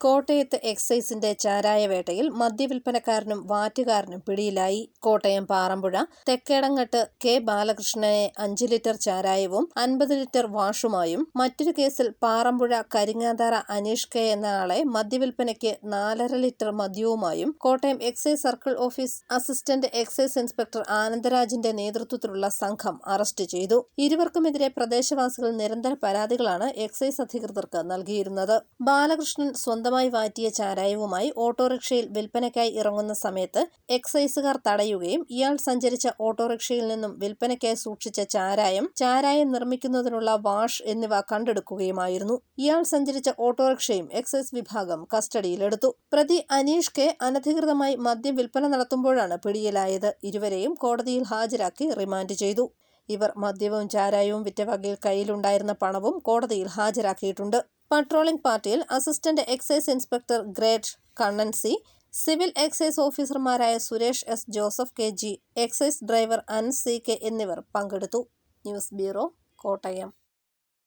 കോട്ടയത്ത് എക്സൈസിന്റെ ചാരായവേട്ടയിൽ മദ്യവിൽപ്പനക്കാരനും വാറ്റുകാരനും പിടിയിലായി. കോട്ടയം പാറമ്പുഴ തെക്കേടങ്ങട്ട് കെ ബാലകൃഷ്ണനെ അഞ്ച് ലിറ്റർ ചാരായവും അൻപത് ലിറ്റർ വാഷുമായും മറ്റൊരു കേസിൽ പാറമ്പുഴ കരിങ്ങാതാറ അനീഷ് കെ എന്ന ആളെ മദ്യവിൽപ്പനയ്ക്ക് നാലര litre മദ്യവുമായും Kottayam excise circle office assistant excise inspector ആനന്ദരാജിന്റെ നേതൃത്വത്തിലുള്ള സംഘം അറസ്റ്റ് ചെയ്തു. ഇരുവർക്കുമെതിരെ പ്രദേശവാസികൾ നിരന്തര പരാതികളാണ് എക്സൈസ് അധികൃതർക്ക് നൽകിയിരുന്നത്. ബാലകൃഷ്ണൻ സ്വന്തം സ്വന്തമായി വാറ്റിയ ചാരായവുമായി ഓട്ടോറിക്ഷയിൽ വിൽപ്പനയ്ക്കായി ഇറങ്ങുന്ന സമയത്ത് എക്സൈസുകാർ തടയുകയും ഇയാൾ സഞ്ചരിച്ച ഓട്ടോറിക്ഷയിൽ നിന്നും വിൽപ്പനയ്ക്കായി സൂക്ഷിച്ച ചാരായം ചാരായം നിർമ്മിക്കുന്നതിനുള്ള വാഷ് എന്നിവ കണ്ടെടുക്കുകയുമായിരുന്നു. ഇയാൾ സഞ്ചരിച്ച ഓട്ടോറിക്ഷയും എക്സൈസ് വിഭാഗം കസ്റ്റഡിയിലെടുത്തു. പ്രതി അനീഷ് കെ അനധികൃതമായി മദ്യം വിൽപ്പന നടത്തുമ്പോഴാണ് പിടിയിലായത്. ഇരുവരെയും കോടതിയിൽ ഹാജരാക്കി റിമാൻഡ് ചെയ്തു. ഇവർ മദ്യവും ചാരായവും വിറ്റവകയിൽ കയ്യിലുണ്ടായിരുന്ന പണവും കോടതിയിൽ ഹാജരാക്കിയിട്ടുണ്ട്. പട്രോളിംഗ് പാർട്ടിയിൽ assistant excise inspector grade Kannan C civil excise ഓഫീസർമാരായ Suresh S Joseph K G excise driver അൻ സി കെ എന്നിവർ പങ്കെടുത്തു. News bureau Kottayam.